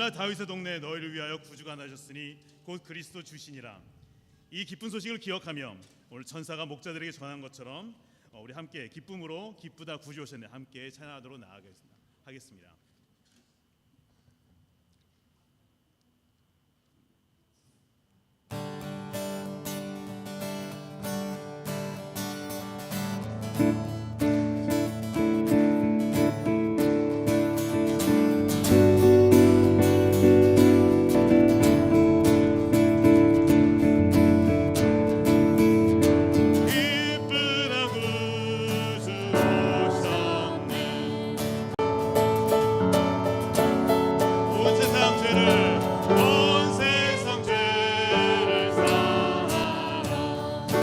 오늘날 다윗의 동네에 너희를 위하여 구주가 나셨으니 곧 그리스도 주시니라. 이 기쁜 소식을 기억하며 오늘 천사가 목자들에게 전한 것처럼 우리 함께 기쁨으로 기쁘다 구주 오셨네 함께 찬양하도록 나아가겠습니다. 하겠습니다.